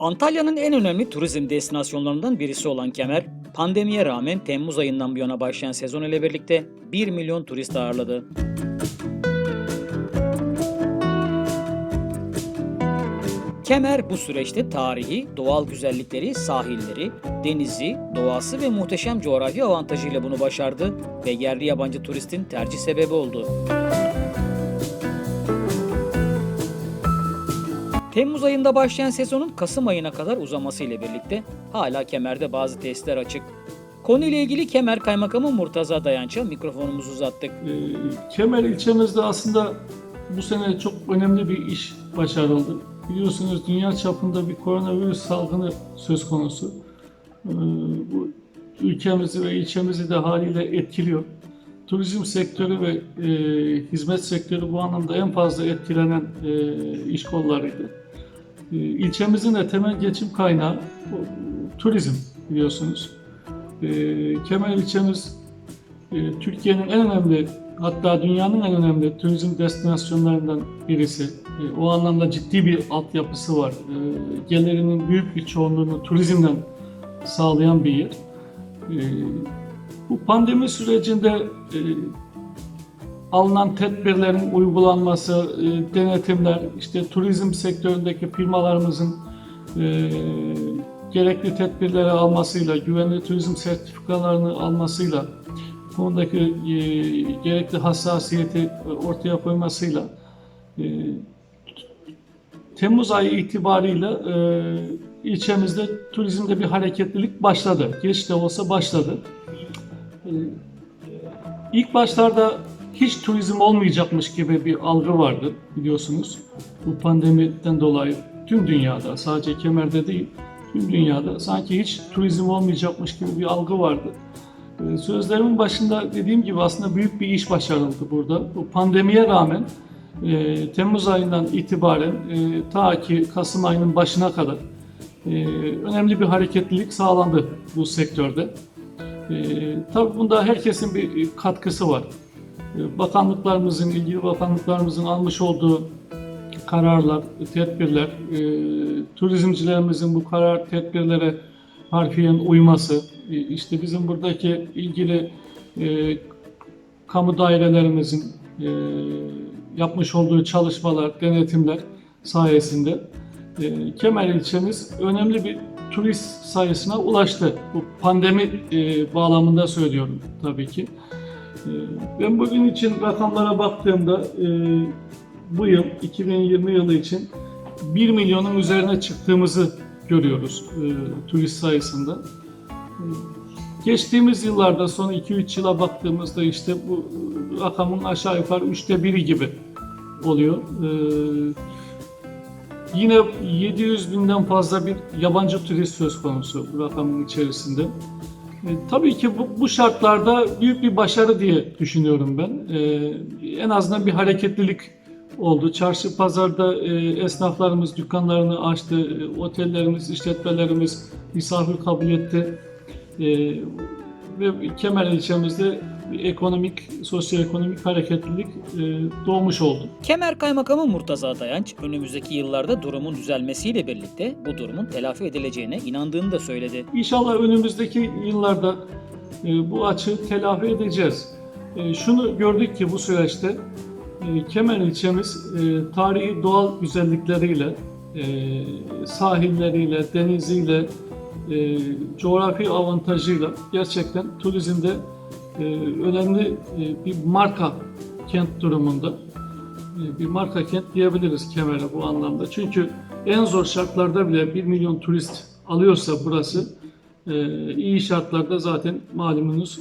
Antalya'nın en önemli turizm destinasyonlarından birisi olan Kemer, pandemiye rağmen Temmuz ayından bu yana başlayan sezon ile birlikte 1 milyon turist ağırladı. Kemer bu süreçte tarihi, doğal güzellikleri, sahilleri, denizi, doğası ve muhteşem coğrafi avantajıyla bunu başardı ve yerli yabancı turistin tercih sebebi oldu. Temmuz ayında başlayan sezonun Kasım ayına kadar uzaması ile birlikte hala Kemer'de bazı testler açık. Konuyla ilgili Kemer Kaymakamı Murtaza Dayanç'a mikrofonumuzu uzattık. Ee, Kemer ilçemizde aslında bu sene çok önemli bir iş başarıldı. Biliyorsunuz dünya çapında bir koronavirüs salgını söz konusu. Ee, Bu ülkemizi ve ilçemizi de haliyle etkiliyor. Turizm sektörü ve e, hizmet sektörü bu anlamda en fazla etkilenen e, iş kollarıydı. E, ilçemizin de temel geçim kaynağı turizm biliyorsunuz. E, Kemer ilçemiz e, Türkiye'nin en önemli hatta dünyanın en önemli turizm destinasyonlarından birisi. E, O anlamda ciddi bir altyapısı var. Gelirinin büyük bir çoğunluğunu turizmden sağlayan bir yer. Bu pandemi sürecinde e, alınan tedbirlerin uygulanması, e, denetimler, işte turizm sektöründeki firmalarımızın e, gerekli tedbirleri almasıyla, güvenli turizm sertifikalarını almasıyla, konudaki e, gerekli hassasiyeti ortaya koymasıyla Temmuz ayı itibariyle e, ilçemizde turizmde bir hareketlilik başladı. Geç de olsa başladı. E, İlk başlarda hiç turizm olmayacakmış gibi bir algı vardı biliyorsunuz. Bu pandemiden dolayı tüm dünyada sadece Kemer'de değil tüm dünyada sanki hiç turizm olmayacakmış gibi bir algı vardı. Ee, Sözlerimin başında dediğim gibi aslında büyük bir iş başarıldı burada. Bu pandemiye rağmen e, Temmuz ayından itibaren e, ta ki Kasım ayının başına kadar e, önemli bir hareketlilik sağlandı bu sektörde. Ee, tabii bunda herkesin bir e, katkısı var. Ee, bakanlıklarımızın, ilgili bakanlıklarımızın almış olduğu kararlar, tedbirler, e, turizmcilerimizin bu karar, tedbirlere harfiyen uyması, e, işte bizim buradaki ilgili e, kamu dairelerimizin e, yapmış olduğu çalışmalar, denetimler sayesinde e, Kemer ilçemiz önemli bir turist sayısına ulaştı. Bu pandemi e, bağlamında söylüyorum tabii ki. E, ben bugün için rakamlara baktığımda e, bu yıl 2020 yılı için 1 milyonun üzerine çıktığımızı görüyoruz e, turist sayısında. E, geçtiğimiz yıllarda son 2-3 yıla baktığımızda işte bu rakamın aşağı yukarı üçte biri gibi oluyor. E, Yine 700 binden fazla bir yabancı turist söz konusu bu rakamın içerisinde. E, tabii ki bu, bu şartlarda büyük bir başarı diye düşünüyorum ben. E, en azından bir hareketlilik oldu. Çarşı pazarda e, esnaflarımız dükkanlarını açtı, e, otellerimiz, işletmelerimiz misafir kabul etti. E, ve Kemer ilçemizde bir ekonomik, sosyoekonomik hareketlilik e, doğmuş oldu. Kemer Kaymakamı Murtaza Dayanç, önümüzdeki yıllarda durumun düzelmesiyle birlikte bu durumun telafi edileceğine inandığını da söyledi. İnşallah önümüzdeki yıllarda e, bu açığı telafi edeceğiz. E, şunu gördük ki bu süreçte e, Kemer ilçemiz e, tarihi doğal güzellikleriyle, e, sahilleriyle, deniziyle, e, coğrafi avantajıyla gerçekten turizmde e, önemli e, bir marka kent durumunda. E, bir marka kent diyebiliriz Kemer'e bu anlamda. Çünkü en zor şartlarda bile 1 milyon turist alıyorsa burası e, iyi şartlarda zaten malumunuz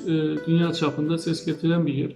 dünya çapında ses getiren bir yer.